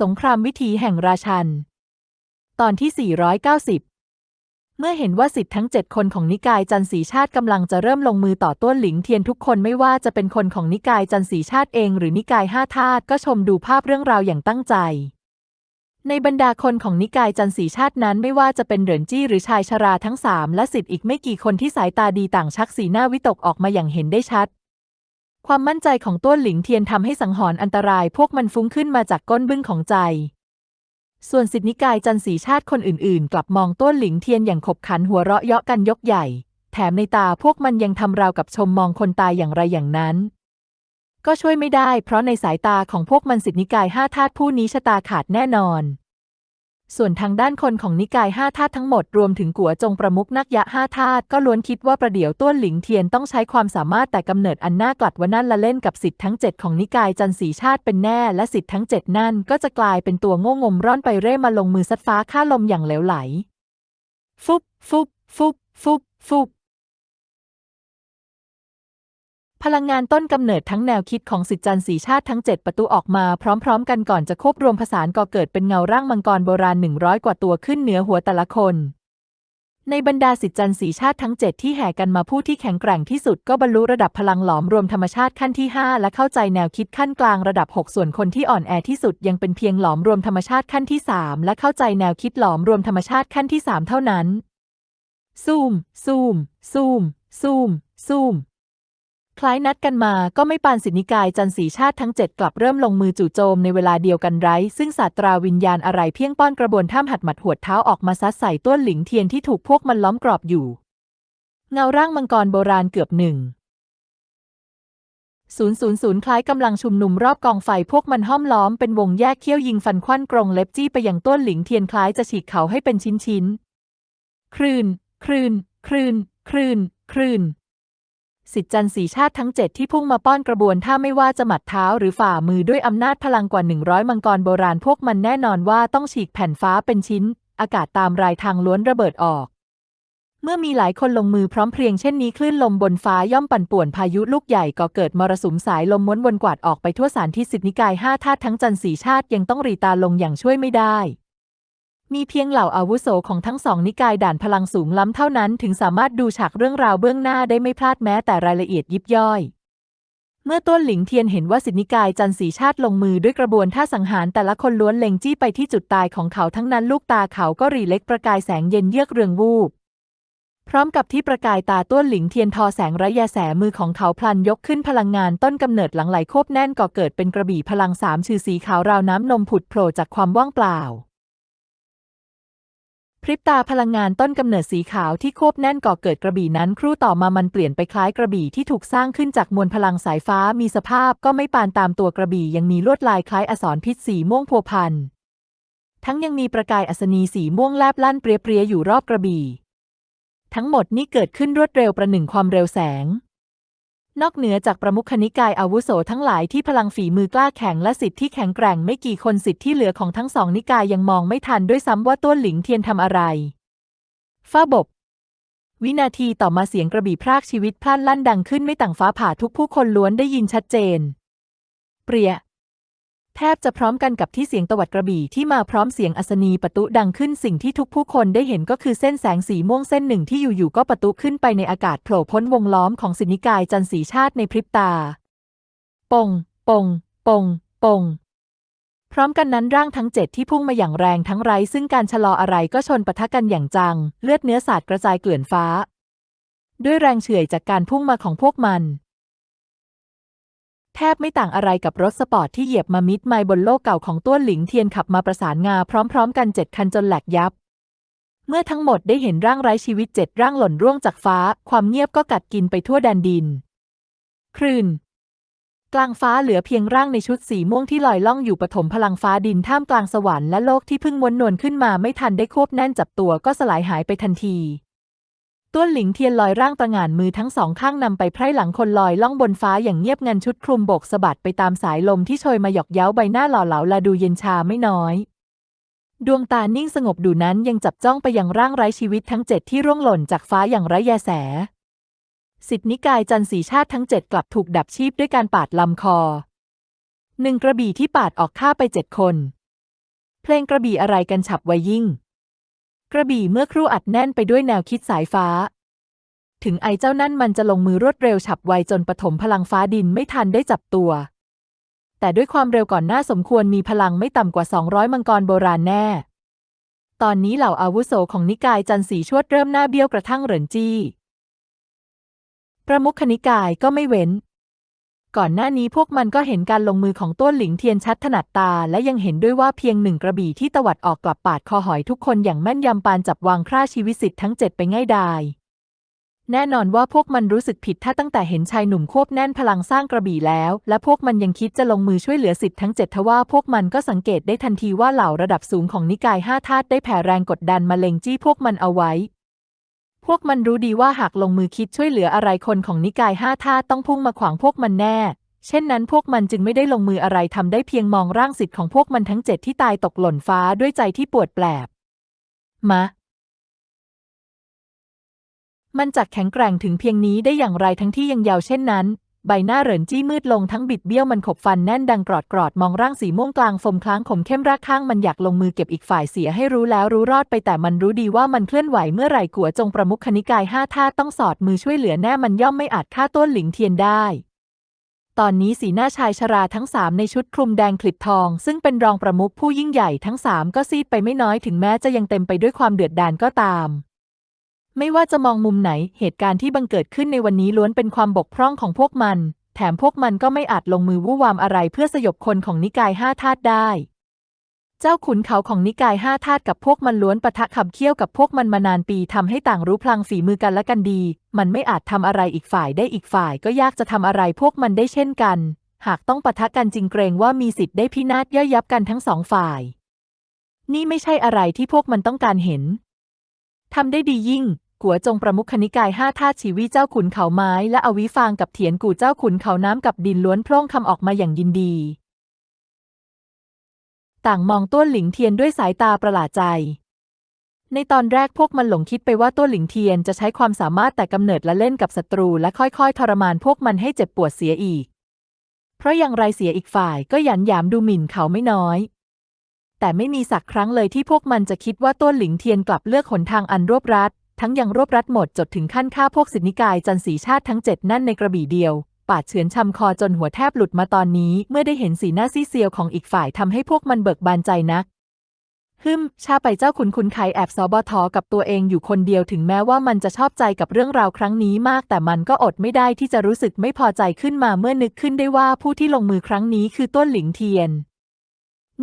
สงครามวิถีแห่งราชัน ตอนที่ 490 เมื่อเห็นว่าสิทธิ์ทั้งเจ็ดคนของนิกายจันสีชาติกำลังจะเริ่มลงมือต่อต้วนหลิงเทียนทุกคนไม่ว่าจะเป็นคนของนิกายจันสีชาติเองหรือนิกายห้าธาตุก็ชมดูภาพเรื่องราวอย่างตั้งใจ ในบรรดาคนของนิกายจันสีชาตินั้นไม่ว่าจะเป็นเหรินจี้หรือชายชราทั้งสามและสิทธิ์อีกไม่กี่คนที่สายตาดีต่างชักสีหน้าวิตกออกมาอย่างเห็นได้ชัด ความมั่นใจของต้วนหลิงเทียนทำให้สังหรณ์อันตรายพวกมันฟุ้งขึ้นมาจากก้นบึ้งของใจ ส่วนสิทธินิกายจันสีชาติคนอื่นๆ กลับมองต้วนหลิงเทียนอย่างขบขันหัวเราะเยาะกันยกใหญ่ แถมในตาพวกมันยังทำราวกับชมมองคนตายอย่างไรอย่างนั้น ก็ช่วยไม่ได้ เพราะในสายตาของพวกมันสิทธินิกายห้าธาตุผู้นี้ชะตาขาดแน่นอน ส่วนทางด้านคนของนิกายห้าธาตุทั้งหมดรวมถึงกัวจงประมุกนักยะห้าธาตุก็ล้วนคิดว่าประเดี๋ยวต้วนหลิงเทียนต้องใช้ความสามารถแต่กำเนิดอันน่ากลัดว่านั่นละเล่นกับสิทธิ์ทั้งเจ็ดของนิกายจันสีชาติเป็นแน่และสิทธิ์ทั้งเจ็ดนั่นก็จะกลายเป็นตัวโง่งมร่อนไปเร่มาลงมือซัดฟ้าฆ่าลมอย่างเหลวไหล ฟุบฟุบฟุบฟุบฟุบ พลังงานต้นกำเนิดทั้งแนวคิดของสิจันทร์สีชาติทั้ง 7 ประตูออกมาพร้อม ๆ กันก่อนจะควบรวมผสานก่อเกิดเป็นเงาร่างมังกรโบราณ 100 กว่าตัวขึ้นเหนือหัวแต่ละคน ในบรรดาสิจันทร์สีชาติทั้ง 7 ที่แห่กันมาผู้ที่แข็งแกร่งที่สุดก็บรรลุระดับพลังหลอมรวมธรรมชาติขั้นที่ 5 และเข้าใจแนวคิดขั้นกลางระดับ 6 ส่วนคนที่อ่อนแอที่สุดยังเป็นเพียงหลอมรวมธรรมชาติขั้นที่ 3 และเข้าใจแนวคิดหลอมรวมธรรมชาติขั้นที่ 3 เท่านั้นซูมซูมซูมซูมซูม คล้ายนัดกันมาก็ไม่ปานสินิกายจันสีชาติทั้งเจ็ดกลับเริ่มลงมือจู่โจมในเวลาเดียวกันไร้ ซึ่งศาสตราวิญญาณอะไรเพียงป้อนกระบวนท่ามหัดหมัดหวดเท้าออกมาซัดใส่ต้วนหลิงเทียนที่ถูกพวกมันล้อมกรอบอยู่ เงาร่างมังกรโบราณเกือบหนึ่งศูนย์ศูนย์ศูนย์คล้ายกำลังชุมนุมรอบกองไฟพวกมันห้อมล้อมเป็นวงแยกเขี้ยวยิงฟันควันกรงเล็บจี้ไปยังต้นหลิงเทียนคล้ายจะฉีกเขาให้เป็นชิ้นชิ้นๆคลื่นคลื่นคลื่นคลื่นคลื่น สิทธิจันทร์สีชาติทั้งเจ็ดที่พุ่งมาป้อนกระบวนท่าไม่ว่าจะหมัดเท้าหรือฝ่ามือด้วยอำนาจพลังกว่า 100 มังกรโบราณพวกมันแน่นอนว่าต้องฉีกแผ่นฟ้าเป็นชิ้น อากาศตามรายทางล้วนระเบิดออก เมื่อมีหลายคนลงมือพร้อมเพรียงเช่นนี้คลื่นลมบนฟ้าย่อมปั่นป่วนพายุลูกใหญ่ก่อเกิดมรสุมสายลมม้วนวนกวาดออกไปทั่วสารที่สิทธินิกายห้าธาตุทั้งจันทร์สีชาติยังต้องรีตาลงอย่างช่วยไม่ได้ มีเพียงเหล่าอาวุโสของทั้งสองนิกายด่านพลังสูงล้ำเท่านั้นถึงสามารถดูฉากเรื่องราวเบื้องหน้าได้ไม่พลาดแม้แต่รายละเอียดยิบย่อย เมื่อต้นหลิงเทียนเห็นว่าสิทธินิกายจันทร์สีชาติลงมือด้วยกระบวนท่าสังหารแต่ละคนล้วนเล็งจี้ไปที่จุดตายของเขาทั้งนั้นลูกตาเขาก็รีเล็กประกายแสงเย็นเยือกเรืองวูบพร้อมกับที่ประกายตาต้วนหลิงเทียนทอแสงระยะแสมือของเขาพลันยกขึ้นพลังงานต้นกำเนิดหลังไหลโคบแน่นก่อเกิดเป็นกระบี่พลังสามชื่อสีขาวราวน้ำนมผุดโผล่จากความว่างเปล่า พริบตาพลังงานต้นกำเนิดสีขาวที่ควบแน่นก่อเกิดกระบี่นั้นครู่ต่อมามันเปลี่ยนไปคล้ายกระบี่ที่ถูกสร้างขึ้นจากมวลพลังสายฟ้ามีสภาพก็ไม่ปานตามตัวกระบี่ยังมีลวดลายคล้ายอสรพิษสีม่วงพัวพันทั้งยังมีประกายอัศนีสีม่วงแลบลั่นเปรียๆอยู่รอบกระบี่ ทั้งหมดนี้เกิดขึ้นรวดเร็วประหนึ่งความเร็วแสง นอกเหนือจากประมุขนิกายอาวุโสทั้งหลายที่พลังฝีมือกล้าแข็งและสิทธิ์ที่แข็งแกร่งไม่กี่คนสิทธิ์ที่เหลือของทั้งสองนิกายยังมองไม่ทันด้วยซ้ำว่าต้วนหลิงเทียนทำอะไร ฟ้าบกวินาทีต่อมาเสียงกระบี่พรากชีวิตพลั่นลั่นดังขึ้นไม่ต่างฟ้าผ่าทุกผู้คนล้วนได้ยินชัดเจน เปรีย แทบจะพร้อมกันกับที่เสียงตวัดกระบี่ที่มาพร้อมเสียงอัศนีประตุดังขึ้นสิ่งที่ทุกผู้คนได้เห็นก็คือเส้นแสงสีม่วงเส้นหนึ่งที่อยู่ๆก็ประตุขึ้นไปในอากาศโผล่พ้นวงล้อมของสินิกายจันทร์สีชาติในพริบตา ปง ปง ปง ปง พร้อมกันนั้นร่างทั้งเจ็ดที่พุ่งมาอย่างแรงทั้งไร้ ซึ่งการชะลออะไรก็ชนปะทะกันอย่างจัง เลือดเนื้อสาดกระจายเกลื่อนฟ้า ด้วยแรงเฉื่อยจากการพุ่งมาของพวกมัน แทบไม่ต่างอะไรกับรถสปอร์ตที่เหยียบมามิดไมล์บนโลกเก่าของต้วหลิงเทียนขับมาประสานงาพร้อม ๆ กันเจ็ดคันจนแหลกยับ เมื่อทั้งหมดได้เห็นร่างไร้ชีวิตเจ็ดร่างหล่นร่วงจากฟ้า ความเงียบก็กัดกินไปทั่วแดนดิน คลื่นกลางฟ้าเหลือเพียงร่างในชุดสีม่วงที่ลอยล่องอยู่ปฐมพลังฟ้าดินท่ามกลางสวรรค์และโลกที่เพิ่งม้วนนวลขึ้นมาไม่ทันได้ควบแน่นจับตัวก็สลายหายไปทันที ต้วนหลิงเทียนลอยร่างประหง่านมือทั้งสองข้างนำไปไพร่หลังคนลอยล่องบนฟ้าอย่างเงียบงันชุดคลุมโบกสะบัดไปตามสายลมที่โชยมาหยอกเย้าใบหน้าหล่อเหลาละดูเย็นชาไม่น้อย ดวงตานิ่งสงบดูนั้นยังจับจ้องไปยังร่างไร้ชีวิตทั้งเจ็ดที่ร่วงหล่นจากฟ้าอย่างไร้แยแส สิทธินิกายจันทร์สีชาติทั้งเจ็ดกลับถูกดับชีพด้วยการปาดลำคอหนึ่งกระบี่ที่ปาดออกฆ่าไปเจ็ดคน เพลงกระบี่อะไรกันฉับไวยิ่ง กระบี่เมื่อครู่อัดแน่นไปด้วยแนวคิดสายฟ้า ถึงไอเจ้านั่นมันจะลงมือรวดเร็วฉับไวจนปฐมพลังฟ้าดินไม่ทันได้จับตัว แต่ด้วยความเร็วก่อนหน้าสมควรมีพลังไม่ต่ำกว่า 200 มังกรโบราณแน่ ตอนนี้เหล่าอาวุโสของนิกายจันสีชวดเริ่มหน้าเบี้ยวกระทั่งเหรินจี้ ประมุขนิกายก็ไม่เว้น ก่อนหน้านี้พวกมันก็เห็นการลงมือของต้วนหลิงเทียนชัดถนัดตา และยังเห็นด้วยว่าเพียงหนึ่งกระบี่ที่ตวัดออกกลับปาดคอหอยทุกคนอย่างแม่นยำปานจับวางฆ่าชีวิตสิทธิ์ทั้งเจ็ดไปง่ายดายแน่นอนว่าพวกมันรู้สึกผิดถ้าตั้งแต่เห็นชายหนุ่มควบแน่นพลังสร้างกระบี่แล้ว และพวกมันยังคิดจะลงมือช่วยเหลือสิทธิ์ทั้งเจ็ดทว่าพวกมันก็สังเกตได้ทันทีว่าเหล่าระดับสูงของนิกายห้าธาตุได้แผ่แรงกดดันมาเล็งจี้พวกมันเอาไว้ พวกมันรู้ดีว่าหากลงมือคิดช่วยเหลืออะไรคนของนิกายห้าท่าต้องพุ่งมาขวางพวกมันแน่ เช่นนั้นพวกมันจึงไม่ได้ลงมืออะไรทำได้เพียงมองร่างสิทธิ์ของพวกมันทั้งเจ็ดที่ตายตกหล่นฟ้าด้วยใจที่ปวดแปลบ มะ มันจักแข็งแกร่งถึงเพียงนี้ได้อย่างไรทั้งที่ยังยาวเช่นนั้น ใบหน้าเหรินจี้มืดลงทั้งบิดเบี้ยวมันขบฟันแน่นดังกรอดกรอดมองร่างสีม่วงกลางฟมคล้างขมเข้มรากข้างมันอยากลงมือเก็บอีกฝ่ายเสียให้รู้แล้วรู้รอดไปแต่มันรู้ดีว่ามันเคลื่อนไหวเมื่อไหร่กัวจงประมุขคณิกายห้าท่าต้องสอดมือช่วยเหลือแน่มันย่อมไม่อาจฆ่าต้นหลิงเทียนได้ตอนนี้สีหน้าชายชราทั้งสามในชุดคลุมแดงคลิบทอง ซึ่งเป็นรองประมุขผู้ยิ่งใหญ่ทั้งสามก็ซีดไปไม่น้อยถึงแม้จะยังเต็มไปด้วยความเดือดดาลก็ตาม ไม่ว่าจะมองมุมไหน เหตุการณ์ที่บังเกิดขึ้นในวันนี้ล้วนเป็นความบกพร่องของพวกมัน แถมพวกมันก็ไม่อาจลงมือวุ่วามอะไรเพื่อสยบคนของนิกายห้าธาตุได้ เจ้าขุนเขาของนิกายห้าธาตุกับพวกมันล้วนปะทะขับเคี่ยวกับพวกมันมานานปีทำให้ต่างรู้พลังฝีมือกันและกันดี มันไม่อาจทำอะไรอีกฝ่ายได้อีกฝ่าย ก็ยากจะทำอะไรพวกมันได้เช่นกัน หากต้องปะทะกันจริงเกรงว่ามีสิทธิ์ได้พินาศย่อยยับกันทั้งสองฝ่าย นี่ไม่ใช่อะไรที่พวกมันต้องการเห็นทำได้ดียิ่ง กัวจงประมุขคณิกายห้าธาตุชีวิเจ้าขุนเขาไม้และอวิฟางกับเถียนกูเจ้าขุนเขาน้ำกับดินล้วนพร่องคำออกมาอย่างยินดี ต่างมองต้วนหลิงเทียนด้วยสายตาประหลาดใจ ในตอนแรกพวกมันหลงคิดไปว่าต้วนหลิงเทียนจะใช้ความสามารถแต่กำเนิดและเล่นกับศัตรูและค่อยๆ ทรมานพวกมันให้เจ็บปวดเสียอีก เพราะอย่างไรเสียอีกฝ่ายก็หยันหยามดูหมิ่นเขาไม่น้อยแต่ไม่มีสักครั้งเลยที่พวกมันจะคิดว่าต้วนหลิงเทียนกลับเลือกหนทางอันรวบรัด ทั้งยังรวบรัดหมดจดถึงขั้นฆ่าพวกสิทธินิกายจันสีชาติทั้งเจ็ดนั่นในกระบี่เดียว ปาดเฉือนชำคอจนหัวแทบหลุดมาตอนนี้ เมื่อได้เห็นสีหน้าซีเซียวของอีกฝ่ายทำให้พวกมันเบิกบานใจนักฮึมชาไปเจ้าขุนคุณไคแอบซอบอทอกับตัวเองอยู่คนเดียวถึงแม้ว่ามันจะชอบใจกับเรื่องราวครั้งนี้มาก แต่มันก็อดไม่ได้ที่จะรู้สึกไม่พอใจขึ้นมาเมื่อนึกขึ้นได้ว่าผู้ที่ลงมือครั้งนี้คือต้นหลิงเทียน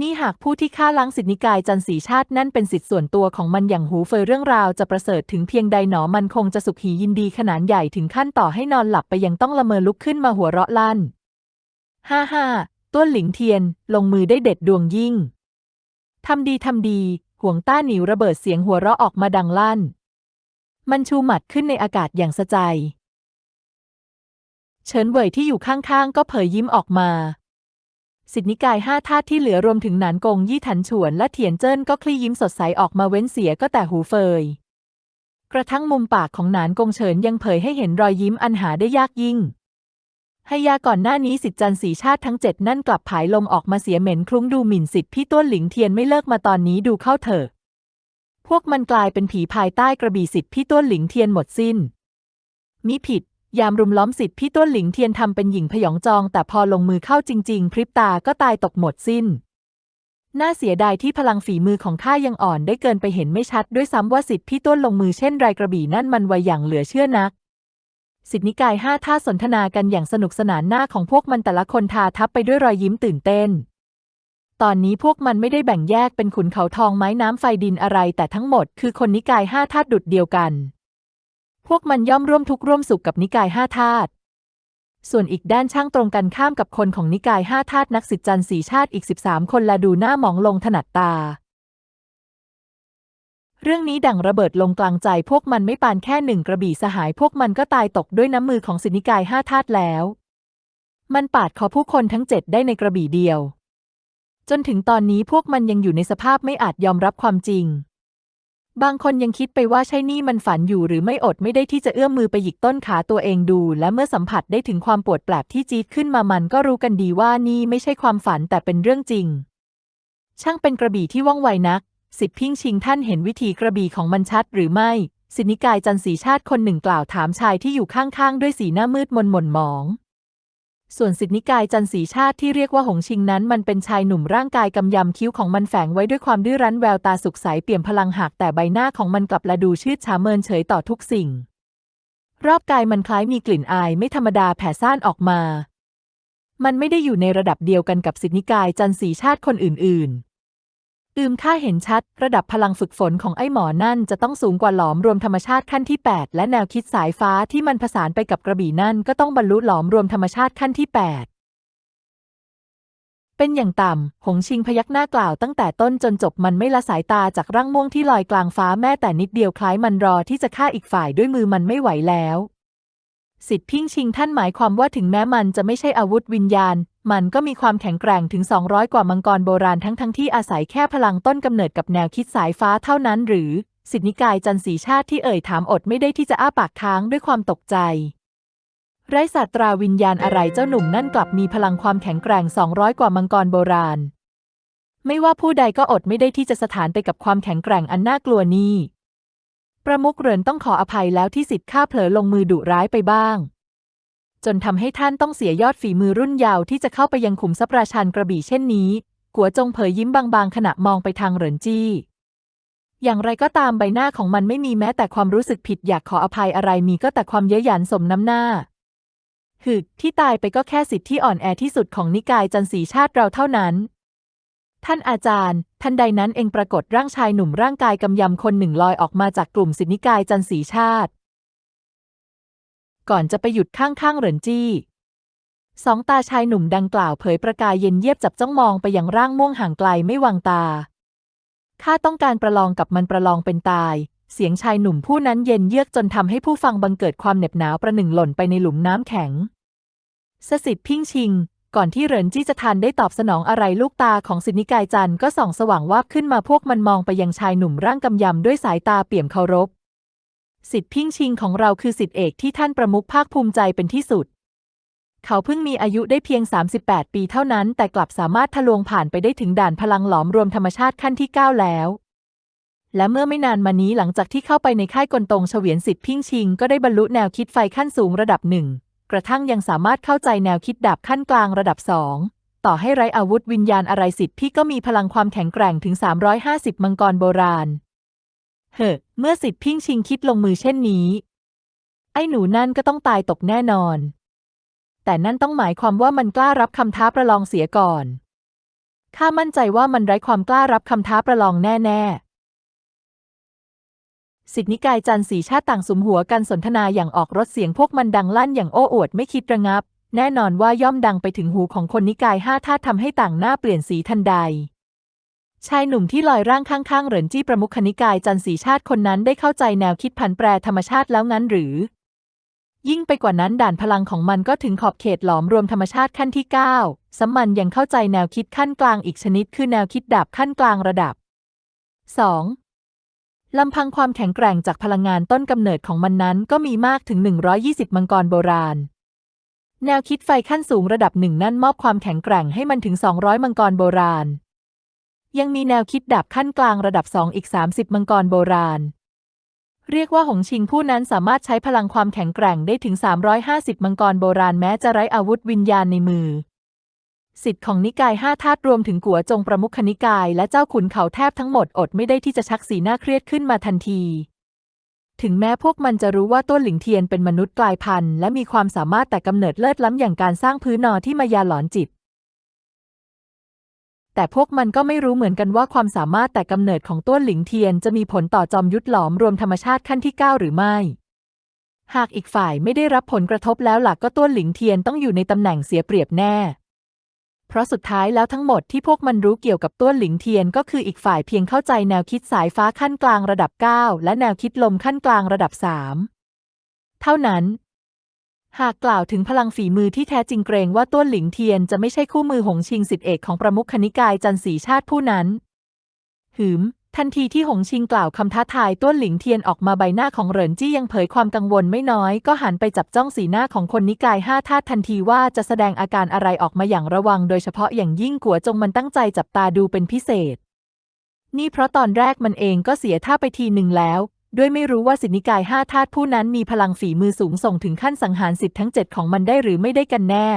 นี่หากผู้ที่ฆ่าล้างสิทธินิกายจันสีชาตินั่นเป็นสิทธิส่วนตัวของมันอย่างหูเฟยเรื่องราวจะประเสริฐถึงเพียงใดหนอมันคงจะสุขหียินดีขนาดใหญ่ถึงขั้นต่อให้นอนหลับไปยังต้องละเมอลุกขึ้นมาหัวเราะลั่น ฮ่าฮ่าต้วนหลิงเทียน ลงมือได้เด็ดดวงยิ่ง ทำดีทำดี ห่วงต้าหนิวระเบิดเสียงหัวเราะออกมาดังลั่น มันชูหมัดขึ้นในอากาศอย่างสะใจ เฉินเว่ยที่อยู่ข้างๆก็เผยยิ้มออกมา สิทธินิกายห้าธาตุที่เหลือรวมถึงหนานกงยี่ถันฉวนและเถียนเจิ้นก็คลี่ยิ้มสดใสออกมาเว้นเสียก็แต่หูเฟย กระทั่งมุมปากของหนานกงเฉินยังเผยให้เห็นรอยยิ้มอันหาได้ยากยิ่งให้ยาก่อนหน้านี้สิทธิจันสีชาติทั้งเจ็ดนั่นกลับผายลมออกมาเสียเหม็นคลุ้งดูหมิ่นสิทธิพี่ต้วนหลิงเทียนไม่เลิกมาตอนนี้ดูเข้าเถอะ พวกมันกลายเป็นผีภายใต้กระบี่สิทธิพี่ต้วนหลิงเทียนหมดสิ้นมิผิด ยามรุมล้อมสิทธิ์พี่ต้นหลิงเทียนทำเป็นหญิงพยองจอง แต่พอลงมือเข้าจริง ๆ พริบตาก็ตายตกหมดสิ้น น่าเสียดายที่พลังฝีมือของข้ายังอ่อนได้เกินไปเห็นไม่ชัด ด้วยซ้ำว่าสิทธิ์พี่ต้นลงมือเช่นไรกระบี่นั่นมันไวอย่างเหลือเชื่อนักสิทธินิกายห้าท่าสนทนากันอย่างสนุกสนานหน้าของพวกมันแต่ละคนทาทับไปด้วยรอยยิ้มตื่นเต้น ตอนนี้พวกมันไม่ได้แบ่งแยกเป็นขุนเขาทองไม้น้ำไฟดินอะไรแต่ทั้งหมดคือคนนิกายห้าธาตุดุดเดียวกัน พวกมันย่อมร่วมทุกข์ร่วมสุขกับนิกายห้าธาตุ ส่วนอีกด้านช่างตรงกันข้ามกับคนของนิกายห้าธาตุนักสิทธิจันทร์สีชาติอีกสิบสามคนละดูหน้าหมองลงถนัดตา เรื่องนี้ดังระเบิดลงกลางใจพวกมันไม่ปานแค่หนึ่งกระบี่สหายพวกมันก็ตายตกด้วยน้ำมือของสินิกายห้าธาตุแล้ว มันปาดคอผู้คนทั้งเจ็ดได้ในกระบี่เดียว จนถึงตอนนี้พวกมันยังอยู่ในสภาพไม่อาจยอมรับความจริง บางคนยังคิดไปว่าใช่นี่มันฝันอยู่หรือไม่อดไม่ได้ที่จะเอื้อมมือไปหยิกต้นขาตัวเองดู และเมื่อสัมผัสได้ถึงความปวดแปลบที่จี๊ดขึ้นมามันก็รู้กันดีว่านี่ไม่ใช่ความฝันแต่เป็นเรื่องจริง ช่างเป็นกระบี่ที่ว่องไวนัก สิทธิพิงชิงท่านเห็นวิธีกระบี่ของมันชัดหรือไม่ สิทธินิกายจันสีชาติคนหนึ่งกล่าวถามชายที่อยู่ข้างๆด้วยสีหน้ามืดมนหม่นหมอง ส่วนสิทธินิกายจันสีชาติที่เรียกว่าหงชิงนั้น มันเป็นชายหนุ่มร่างกายกำยำคิ้วของมันแฝงไว้ด้วยความดื้อรั้นแววตาสุขใสเปี่ยมพลังหากแต่ใบหน้าของมันกลับละดูชืดชาเมินเฉยต่อทุกสิ่ง รอบกายมันคล้ายมีกลิ่นอายไม่ธรรมดาแผ่ซ่านออกมา มันไม่ได้อยู่ในระดับเดียวกันกับสิทธินิกายจันสีชาติคนอื่นๆ อืมข้าเห็นชัด ระดับพลังฝึกฝนของไอ้หมอนั่นจะต้องสูงกว่าหลอมรวมธรรมชาติขั้นที่ 8 และแนวคิดสายฟ้าที่มันผสานไปกับกระบี่นั่นก็ต้องบรรลุหลอมรวมธรรมชาติขั้นที่ 8 เป็นอย่างต่ำ หงชิงพยักหน้ากล่าวตั้งแต่ต้นจนจบมันไม่ละสายตาจากร่างม่วงที่ลอยกลางฟ้าแม้แต่นิดเดียวคล้ายมันรอที่จะฆ่าอีกฝ่ายด้วยมือมันไม่ไหวแล้วสิทธิพิงชิงท่านหมายความว่าถึงแม้มันจะไม่ใช่อาวุธวิญญาณ มันก็มีความแข็งแกร่งถึง 200 กว่ามังกรโบราณทั้งทั้งที่อาศัยแค่พลังต้นกำเนิดกับแนวคิดสายฟ้าเท่านั้นหรือ สิทธินิกายจันสีชาติที่เอ่ยถามอดไม่ได้ที่จะอ้าปากค้างด้วยความตกใจ ไร้ศาสตราวิญญาณอะไรเจ้าหนุ่มนั่นกลับมีพลังความแข็งแกร่ง 200 กว่ามังกรโบราณ ไม่ว่าผู้ใดก็อดไม่ได้ที่จะสถานไปกับความแข็งแกร่งอันน่ากลัวนี้ ประมุขเรินต้องขออภัยแล้วที่สิทธิ์ข้าเผลอลงมือดุร้ายไปบ้าง จนทำให้ท่านต้องเสียยอดฝีมือรุ่นยาวที่จะเข้าไปยังขุมทรัพย์ราชันกระบี่เช่นนี้ กัวจงเผยยิ้มบางๆ ขณะมองไปทางเหรินจี้ อย่างไรก็ตามใบหน้าของมันไม่มีแม้แต่ความรู้สึกผิดอยากขออภัยอะไรมีก็แต่ความเย้ยหยันสมน้ำหน้าคือที่ตายไปก็แค่สิทธิ์ที่อ่อนแอที่สุดของนิกายจันสีชาติเราเท่านั้น ท่านอาจารย์ ทันใดนั้นเองปรากฏร่างชายหนุ่มร่างกายกำยำคนหนึ่งลอยออกมาจากกลุ่มสิทธินิกายจันสีชาติ ก่อนจะไปหยุดข้างๆเหรินจี้สองตาชายหนุ่มดังกล่าวเผยประกายเย็นเยียบจับจ้องมองไปยังร่างม่วงห่างไกลไม่วางตา ข้าต้องการประลองกับมันประลองเป็นตาย เสียงชายหนุ่มผู้นั้นเย็นเยือกจนทำให้ผู้ฟังบังเกิดความเหน็บหนาวประหนึ่งหล่นไปในหลุมน้ำแข็ง สสิทธิ์พิงชิง ก่อนที่เหรินจี้จะทันได้ตอบสนองอะไรลูกตาของสิทธินิกายจันทร์ก็ส่องสว่างวาบขึ้นมาพวกมันมองไปยังชายหนุ่มร่างกำยำด้วยสายตาเปี่ยมเคารพ สิทธิพิงชิงของเราคือสิทธิเอกที่ท่านประมุขภาคภูมิใจเป็นที่สุด เขาเพิ่งมีอายุได้เพียง 38 ปีเท่านั้น แต่กลับสามารถทะลวงผ่านไปได้ถึงด่านพลังหลอมรวมธรรมชาติขั้นที่ 9 แล้ว และเมื่อไม่นานมานี้หลังจากที่เข้าไปในค่ายกลตงเฉวียนสิทธิพิงชิงก็ได้บรรลุแนวคิดไฟขั้นสูงระดับหนึ่งกระทั่งยังสามารถเข้าใจแนวคิดดาบขั้นกลางระดับสองต่อให้ไร้อาวุธวิญญาณอะไรสิทธิ์พี่ก็มีพลังความแข็งแกร่งถึง 350 มังกรโบราณ เฮ้อเมื่อสิทธิ์พิงชิงคิดลงมือเช่นนี้ ไอ้หนูนั่นก็ต้องตายตกแน่นอน แต่นั่นต้องหมายความว่ามันกล้ารับคำท้าประลองเสียก่อน ข้ามั่นใจว่ามันไร้ความกล้ารับคำท้าประลองแน่ๆ สิทธินิกายจันทร์สีชาติต่างสุมหัวกันสนทนาอย่างออกรถเสียงพวกมันดังลั่นอย่างโอ้อวดไม่คิดระงับ แน่นอนว่าย่อมดังไปถึงหูของคนนิกายห้าธาตุทำให้ต่างหน้าเปลี่ยนสีทันใด ชายหนุ่มที่ลอยร่างข้างๆ เหรินจี้ประมุขนิกายจันทร์สีชาติคนนั้นได้เข้าใจแนวคิดผันแปรธรรมชาติแล้วงั้นหรือ ยิ่งไปกว่านั้นด่านพลังของมันก็ถึงขอบเขตหลอมรวมธรรมชาติขั้นที่ 9สัมมันยังเข้าใจแนวคิดขั้นกลางอีกชนิด คือแนวคิดดาบขั้นกลางระดับ 2. ลำพังความแข็งแกร่งจากพลังงานต้นกำเนิดของมันนั้นก็มีมากถึง 120 มังกรโบราณแนวคิดไฟขั้นสูงระดับหนึ่งนั่นมอบความแข็งแกร่งให้มันถึง 200 มังกรโบราณ ยังมีแนวคิดดาบขั้นกลางระดับสองอีก 30 มังกรโบราณ เรียกว่าหงชิงผู้นั้นสามารถใช้พลังความแข็งแกร่งได้ถึง 350 มังกรโบราณแม้จะไร้อาวุธวิญญาณในมือ สิทธิ์ของนิกายห้าธาตุรวมถึงกัวจงประมุขนิกาย และเจ้าขุนเขาแทบทั้งหมดอดไม่ได้ที่จะชักสีหน้าเครียดขึ้นมาทันทีถึงแม้พวกมันจะรู้ว่าต้นหลิงเทียนเป็นมนุษย์กลายพันธุ์และมีความสามารถแต่กำเนิดเลิศล้ำอย่างการสร้างพื้นนอที่มายาหลอนจิต แต่พวกมันก็ไม่รู้เหมือนกันว่าความสามารถแต่กำเนิดของต้นหลิงเทียนจะมีผลต่อจอมยุทธหลอมรวมธรรมชาติขั้นที่ 9 หรือไม่ หากอีกฝ่ายไม่ได้รับผลกระทบแล้วหลักก็ต้นหลิงเทียนต้องอยู่ในตำแหน่งเสียเปรียบแน่ เพราะสุดท้ายแล้วทั้งหมดที่พวกมันรู้เกี่ยวกับต้นหลิงเทียนก็คืออีกฝ่ายเพียงเข้าใจแนวคิดสายฟ้าขั้นกลางระดับ 9 และแนวคิดลมขั้นกลางระดับ 3 เท่านั้น หากกล่าวถึงพลังฝีมือที่แท้จริงเกรงว่าต้นหลิงเทียนจะไม่ใช่คู่มือหงชิงสิทธิเอกของประมุขนิกายจันสีชาติผู้นั้น หืม ทันทีที่หงชิงกล่าวคำท้าทายต้วนหลิงเทียนออกมาใบหน้าของเหรินจี้ยังเผยความกังวลไม่น้อย ก็หันไปจับจ้องสีหน้าของคนนิกายห้าธาตุทันทีว่าจะแสดงอาการอะไรออกมาอย่างระวัง โดยเฉพาะอย่างยิ่งกัวจงมันตั้งใจจับตาดูเป็นพิเศษนี่เพราะตอนแรกมันเองก็เสียท่าไปทีหนึ่งแล้ว ด้วยไม่รู้ว่าสิทธินิกายห้าธาตุผู้นั้นมีพลังฝีมือสูงส่งถึงขั้นสังหารสิทธิ์ทั้งเจ็ดของมันได้หรือไม่ได้กันแน่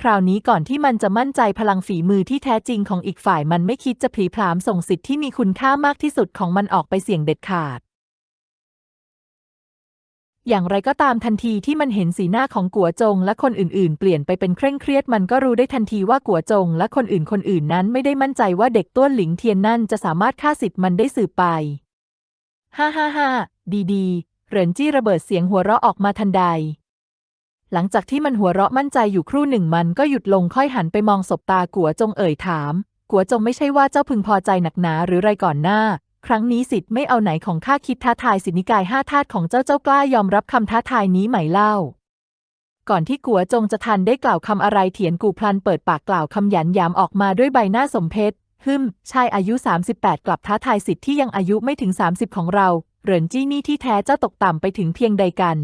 คราวนี้ก่อนที่มันจะมั่นใจพลังฝีมือที่แท้จริงของอีกฝ่ายมันไม่คิดจะผีผลามส่งสิทธิ์ที่มีคุณค่ามากที่สุดของมันออกไปเสี่ยงเด็ดขาดอย่างไรก็ตามทันทีที่มันเห็นสีหน้าของกัวจงและคนอื่นๆ เปลี่ยนไปเป็นเคร่งเครียดมันก็รู้ได้ทันทีว่ากัวจงและคนอื่นคนอื่นนั้นไม่ได้มั่นใจว่าเด็กต้วนหลิงเทียนนั่นจะสามารถฆ่าสิทธิ์มันได้สืบไป ฮ่าฮ่าฮ่าดีดีเหรินจี้ระเบิดเสียงหัวเราะออกมาทันใด หลังจากที่มันหัวเราะมั่นใจอยู่ครู่หนึ่งมันก็หยุดลงค่อยหันไปมองศบตากัวจงเอ่ยถาม กัวจงไม่ใช่ว่าเจ้าพึงพอใจหนักหนาหรือไรก่อนหน้า ครั้งนี้สิทธิ์ไม่เอาไหนของข้าคิดท้าทายสินิกายห้าธาตุของเจ้าเจ้ากล้ายอมรับคำท้าทายนี้ไหมเล่า ก่อนที่กัวจงจะทันได้กล่าวคำอะไรเถียนกูพลันเปิดปากกล่าวคำหยันยามออกมาด้วยใบหน้าสมเพช ฮึมชายอายุ 38 กลับท้าทายสิทธิ์ที่ยังอายุไม่ถึง 30 ของเรา เหรินจี้นี่ที่แท้เจ้าตกต่ำไปถึงเพียงใดกัน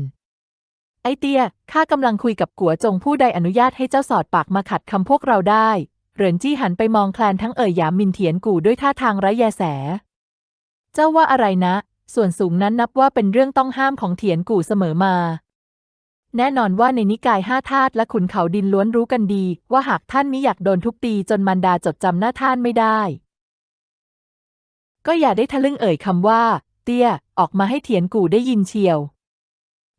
ไอเตีย ข้ากำลังคุยกับกัวจงผู้ใดอนุญาตให้เจ้าสอดปากมาขัดคำพวกเราได้ เหรินจี้หันไปมองแคลนทั้งเอ่ยยามมินเถียนกูด้วยท่าทางไร้แยแส เจ้าว่าอะไรนะ ส่วนสูงนั้นนับว่าเป็นเรื่องต้องห้ามของเถียนกู่เสมอมา แน่นอนว่าในนิกายห้าธาตุและขุนเขาดินล้วนรู้กันดี ว่าหากท่านมิอยากโดนทุบตีจนมันดาจดจำหน้าท่านไม่ได้ ก็อย่าได้ทะลึ่งเอ่ยคำว่า เตี้ย ออกมาให้เถียนกู่ได้ยินเชียว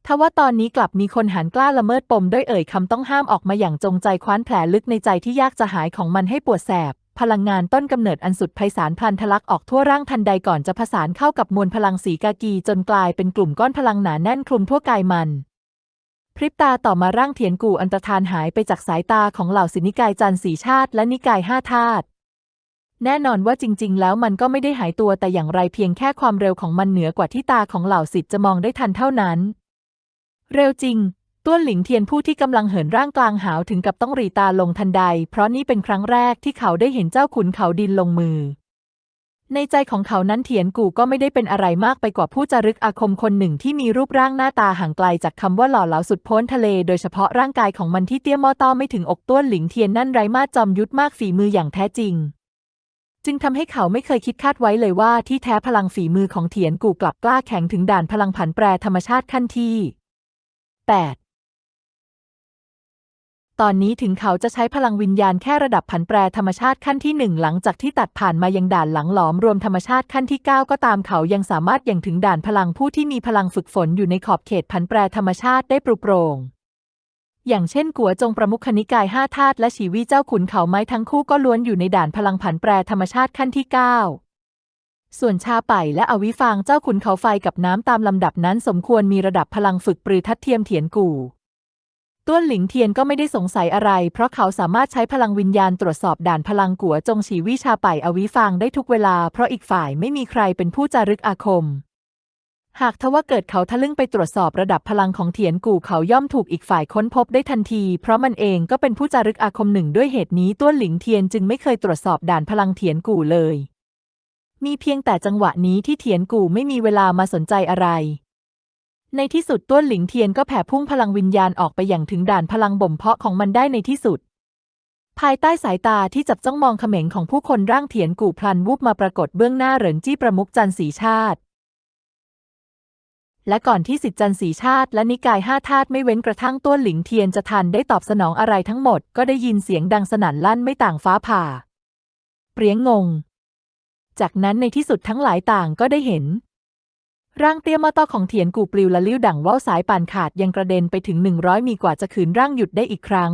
ทว่าตอนนี้กลับมีคนหันกล้าละเมิดปมด้วยเอ่ยคำต้องห้ามออกมาอย่างจงใจคว้านแผลลึกในใจที่ยากจะหายของมันให้ปวดแสบ พลังงานต้นกำเนิดอันสุดไพศาลพันทะลักออกทั่วร่างทันใดก่อนจะผสานเข้ากับมวลพลังสีกากีจนกลายเป็นกลุ่มก้อนพลังหนาแน่นคลุมทั่วกายมัน พริบตาต่อมาร่างเถียนกู่อันตรธานหายไปจากสายตาของเหล่าศินิกายจันทร์สีชาติและนิกายห้าธาตุแน่นอนว่าจริง ๆ แล้วมันก็ไม่ได้หายตัวแต่อย่างไรเพียงแค่ความเร็วของมันเหนือกว่าที่ตาของเหล่าสิทธิ์จะมองได้ทันเท่านั้น เร็วจริง ต้วนหลิงเทียนผู้ที่กำลังเหินร่างกลางหาวถึงกับต้องรีตาลงทันใด เพราะนี่เป็นครั้งแรกที่เขาได้เห็นเจ้าขุนเขาดินลงมือ ในใจของเขานั้นเถียนกู่ก็ไม่ได้เป็นอะไรมากไปกว่าผู้จารึกอาคมคนหนึ่งที่มีรูปร่างหน้าตาห่างไกลจากคำว่าหล่อเหลาสุดพ้นทะเล โดยเฉพาะร่างกายของมันที่เตี้ยมอต้อไม่ถึงอกต้วนหลิงเทียนนั่นไร้มาจอมยุทธมากฝีมืออย่างแท้จริง จึงทำให้เขาไม่เคยคิดคาดไว้เลยว่าที่แท้พลังฝีมือของเถียนกู่กลับกล้าแข็งถึงด่านพลังผันแปรธรรมชาติขั้นที่ 8 ตอนนี้ถึงเขาจะใช้พลังวิญญาณแค่ระดับผันแปรธรรมชาติขั้นที่หนึ่งหลังจากที่ตัดผ่านมายังด่านหลังหลอมรวมธรรมชาติขั้นที่ 9 ก็ตามเขายังสามารถยังถึงด่านพลังผู้ที่มีพลังฝึกฝนอยู่ในขอบเขตผันแปรธรรมชาติได้ปรุโปร่งอย่างเช่นกัวจงประมุขนิกายห้าธาตุและชีวีเจ้าขุนเขาไม้ทั้งคู่ก็ล้วนอยู่ในด่านพลังผันแปรธรรมชาติขั้นที่ 9 ส่วนชาไป่และอวิฟางเจ้าขุนเขาไฟกับน้ำตามลำดับนั้นสมควรมีระดับพลังฝึกปรือทัดเทียมเถียนกู่ ต้วนหลิงเทียนก็ไม่ได้สงสัยอะไร เพราะเขาสามารถใช้พลังวิญญาณตรวจสอบด่านพลังกัวจงฉีวิชาไป่อวิฟางได้ทุกเวลา เพราะอีกฝ่ายไม่มีใครเป็นผู้จารึกอาคม หากทว่าเกิดเขาทะลึ่งไปตรวจสอบระดับพลังของเถียนกู่เขาย่อมถูกอีกฝ่ายค้นพบได้ทันที เพราะมันเองก็เป็นผู้จารึกอาคมหนึ่งด้วยเหตุนี้ต้วนหลิงเทียนจึงไม่เคยตรวจสอบด่านพลังเถียนกู่เลย มีเพียงแต่จังหวะนี้ที่เถียนกู่ไม่มีเวลามาสนใจอะไร ในที่สุดต้วนหลิงเทียนก็แผ่พุ่งพลังวิญญาณออกไปอย่างถึงด่านพลังบ่มเพาะของมันได้ในที่สุด ภายใต้สายตาที่จับจ้องมองเขม็งของผู้คนร่างเถียนกู่พลันวูบมาปรากฏเบื้องหน้าเหรินจี้ประมุกจันทร์สีชาติ และก่อนที่สิทธิจันทร์สีชาติ และนิกายห้าธาตุไม่เว้นกระทั่งต้วนหลิงเทียนจะทันได้ตอบสนองอะไรทั้งหมด ก็ได้ยินเสียงดังสนั่นลั่นไม่ต่างฟ้าผ่า เปรียงงง จากนั้นในที่สุดทั้งหลายต่างก็ได้เห็น ร่างเตี้ยมาต้อของเถียนกูปลิวละลิ้วดั่งว่าวสายป่านขาดยังกระเด็นไปถึงหนึ่งร้อยมีกว่าจะขืนร่างหยุดได้อีกครั้ง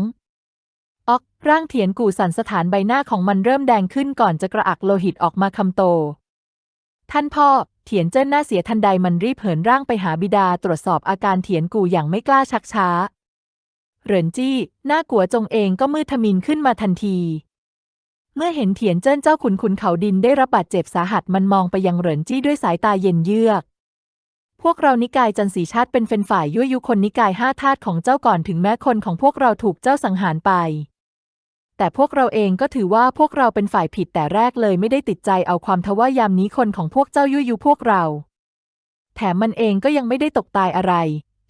ออกร่างเถียนกูสั่นสถานใบหน้าของมันเริ่มแดงขึ้นก่อนจะกระอักโลหิตออกมาคำโต ท่านพ่อเถียนเจิ้นหน้าเสียทันใดมันรีบเหินร่างไปหาบิดาตรวจสอบอาการเถียนกูอย่างไม่กล้าชักช้า เหรินจี้ หน้ากัวจงเองก็มืดทมินขึ้นมาทันที เมื่อเห็นเถียนเจิ้นเจ้าขุนขุนเขาดินได้รับบาดเจ็บสาหัสมันมองไปยังเหรินจี้ด้วยสายตาเย็นเยือก พวกเรานิกายจันสีชาติเป็นเฟนฝ่ายยั่วยุคนนิกายห้าธาตุของเจ้าก่อนถึงแม้คนของพวกเราถูกเจ้าสังหารไป แต่พวกเราเองก็ถือว่าพวกเราเป็นฝ่ายผิดแต่แรกเลยไม่ได้ติดใจเอาความทว่ายามนี้คนของพวกเจ้ายุยุพวกเรา แถมมันเองก็ยังไม่ได้ตกตายอะไร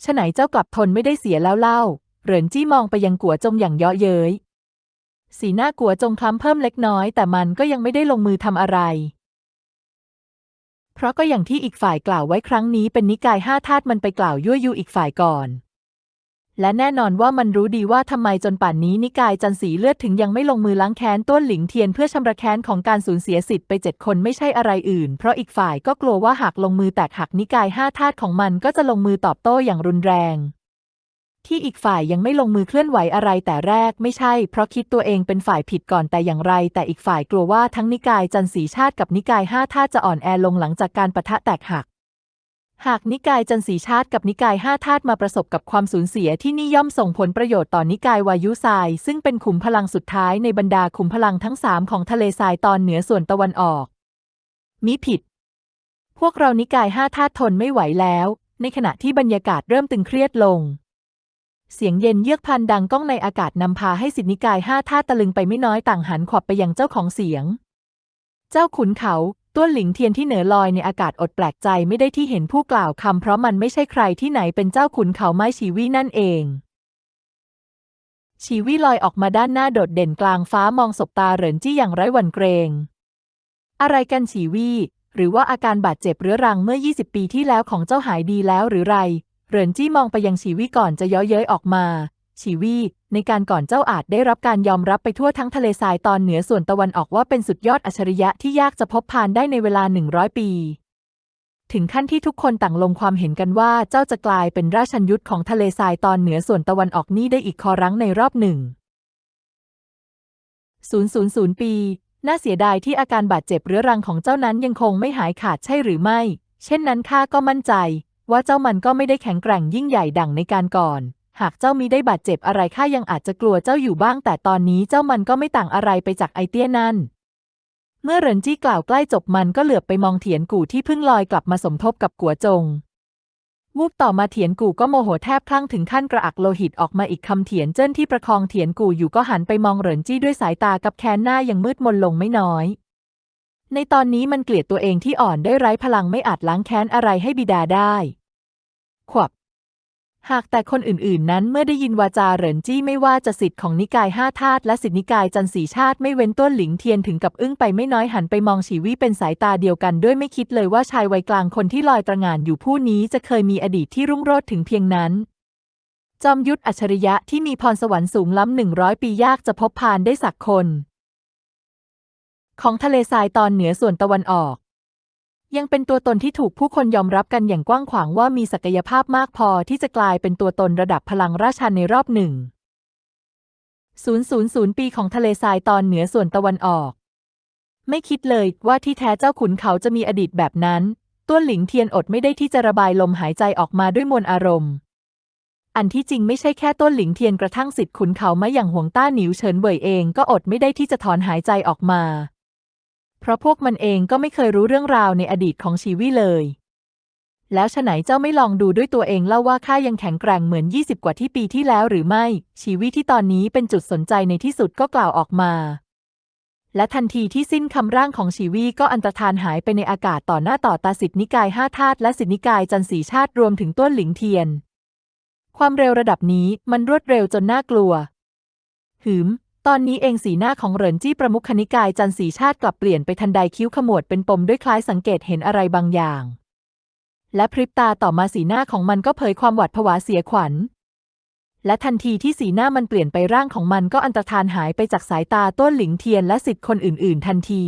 ฉะไหนเจ้ากลับทนไม่ได้เสียแล้วเล่า เหรินจี้มองไปยังกัวจงอย่างเยาะเย้ย สีหน้ากัวจงคล้ำเพิ่มเล็กน้อยแต่มันก็ยังไม่ได้ลงมือทำอะไร เพราะก็อย่างที่อีกฝ่ายกล่าวไว้ครั้งนี้เป็นนิกายห้าธาตุมันไปกล่าวยั่วยุอีกฝ่ายก่อน และแน่นอนว่ามันรู้ดีว่าทำไมจนป่านนี้นิกายจันสีเลือดถึงยังไม่ลงมือล้างแค้นต้วนหลิงเทียนเพื่อชำระแค้นของการสูญเสียสิทธิ์ไปเจ็ดคนไม่ใช่อะไรอื่น เพราะอีกฝ่ายก็กลัวว่าหากลงมือแตกหักนิกายห้าธาตุของมันก็จะลงมือตอบโต้อย่างรุนแรง ที่อีกฝ่ายยังไม่ลงมือเคลื่อนไหวอะไรแต่แรกไม่ใช่ เพราะคิดตัวเองเป็นฝ่ายผิดก่อนแต่อย่างไร แต่อีกฝ่ายกลัวว่าทั้งนิกายจันสีชาติกับนิกายห้าธาตุจะอ่อนแอลงหลังจากการปะทะแตกหัก หากนิกายจันสีชาติกับนิกายห้าธาตุมาประสบกับความสูญเสียที่นี่ย่อมส่งผลประโยชน์ต่อนิกายวายุทราย ซึ่งเป็นขุมพลังสุดท้ายในบรรดาขุมพลังทั้งสามของทะเลทรายตอนเหนือส่วนตะวันออก มิผิด พวกเรานิกายห้าธาตุทนไม่ไหวแล้วในขณะที่บรรยากาศเริ่มตึงเครียดลง เสียงเย็นเยือกพันดังก้องในอากาศนำพาให้สิทธินิกายห้าธาตุตะลึงไปไม่น้อยต่างหันขวับไปยังเจ้าของเสียง เจ้าขุนเขาต้วนหลิงเทียนที่เหนือลอยในอากาศอดแปลกใจไม่ได้ที่เห็นผู้กล่าวคำเพราะมันไม่ใช่ใครที่ไหนเป็นเจ้าขุนเขาไม้ชีวีนั่นเองชีวีลอยออกมาด้านหน้าโดดเด่นกลางฟ้ามองสบตาเหรินจี้อย่างไร้หวั่นเกรง อะไรกันชีวีหรือว่าอาการบาดเจ็บเรื้อรังเมื่อ 20 ปีที่แล้วของเจ้าหายดีแล้วหรือไร เหรินจี้มองไปยังชีวีก่อนจะย้อเย้ยออกมาชีวีในการก่อนเจ้าอาจได้รับการยอมรับไปทั่วทั้งทะเลทรายตอนเหนือส่วนตะวันออกว่าเป็นสุดยอดอัจฉริยะที่ยากจะพบผ่านได้ในเวลาหนึ่งร้อยปี ถึงขั้นที่ทุกคนต่างลงความเห็นกันว่าเจ้าจะกลายเป็นราชันยุทธของทะเลทรายตอนเหนือส่วนตะวันออกนี้ได้อีกคอรั้งในรอบหนึ่งศูนย์ศูนย์ศูนย์ปี น่าเสียดายที่อาการบาดเจ็บเรื้อรังของเจ้านั้นยังคงไม่หายขาดใช่หรือไม่ เช่นนั้นข้าก็มั่นใจ ว่าเจ้ามันก็ไม่ได้แข็งแกร่งยิ่งใหญ่ดังในการก่อน หากเจ้ามีได้บาดเจ็บอะไรข้ายังอาจจะกลัวเจ้าอยู่บ้าง แต่ตอนนี้เจ้ามันก็ไม่ต่างอะไรไปจากไอเตี้ยนั่น เมื่อเหรินจี้กล่าวใกล้จบมันก็เหลือบไปมองเถียนกู่ที่เพิ่งลอยกลับมาสมทบกับกัวจงวูบต่อมาเถียนกู่ก็โมโหแทบคลั่งถึงขั้นกระอักโลหิตออกมาอีกคำเถียนเจิ้นที่ประคองเถียนกู่อยู่ก็หันไปมองเหรินจี้ด้วยสายตากับแค้นหน้ายังมืดมนลงไม่น้อย ในตอนนี้มันเกลียดตัวเองที่อ่อนได้ไร้พลังไม่อาจล้างแค้นอะไรให้บิดาได้ ขวบ หากแต่คนอื่นๆ นั้นเมื่อได้ยินวาจาเหรินจี้ไม่ว่าจะสิทธิ์ของนิกายห้าธาตุและสิทธินิกายจันสีชาติไม่เว้นต้นหลิงเทียนถึงกับอึ้งไปไม่น้อยหันไปมองฉีวี่เป็นสายตาเดียวกันด้วยไม่คิดเลยว่าชายวัยกลางคนที่ลอยตระหง่านอยู่ผู้นี้จะเคยมีอดีตที่รุ่งโรจน์ถึงเพียงนั้นจอมยุทธอัจฉริยะที่มีพรสวรรค์สูงล้ำหนึ่งร้อยปียากจะพบพานได้สักคน ของทะเลทรายตอนเหนือส่วนตะวันออก ยังเป็นตัวตนที่ถูกผู้คนยอมรับกันอย่างกว้างขวางว่ามีศักยภาพมากพอที่จะกลายเป็นตัวตนระดับพลังราชันในรอบหนึ่ง000 ปีของทะเลทรายตอนเหนือส่วนตะวันออก ไม่คิดเลยว่าที่แท้เจ้าขุนเขาจะมีอดีตแบบนั้นต้วนหลิงเทียนอดไม่ได้ที่จะระบายลมหายใจออกมาด้วยมวลอารมณ์ อันที่จริงไม่ใช่แค่ต้นหลิงเทียนกระทั่งสิทธิ์ขุนเขามาอย่างห่วงต้าหนิวเฉินเว่ยเองก็อดไม่ได้ที่จะถอนหายใจออกมา เพราะพวกมันเองก็ไม่เคยรู้เรื่องราวในอดีตของชีวี่เลย แล้วฉไหนเจ้าไม่ลองดูด้วยตัวเองเล่าว่าข้ายังแข็งแกร่งเหมือน 20 กว่าที่ปีที่แล้วหรือไม่ ชีวิตที่ตอนนี้เป็นจุดสนใจในที่สุดก็กล่าวออกมา และทันทีที่สิ้นคำร่างของชีวีก็อันตรธานหายไปในอากาศต่อหน้าต่อตาสิทธินิกายห้าธาตุและสิทธินิกายจันสีชาติรวมถึงต้นหลิงเทียน ความเร็วระดับนี้มันรวดเร็วจนน่ากลัว หืม ตอนนี้เองสีหน้าของเหรินจี้ประมุขนิกายจันสีชาติกลับเปลี่ยนไปทันใดคิ้วขมวดเป็นปมด้วยคล้ายสังเกตเห็นอะไรบางอย่าง และพริบตาต่อมาสีหน้าของมันก็เผยความหวาดผวาเสียขวัญ และทันทีที่สีหน้ามันเปลี่ยนไปร่างของมันก็อันตรธานหายไปจากสายตาต้นหลิงเทียนและสิทธิ์คนอื่น ๆ ทันที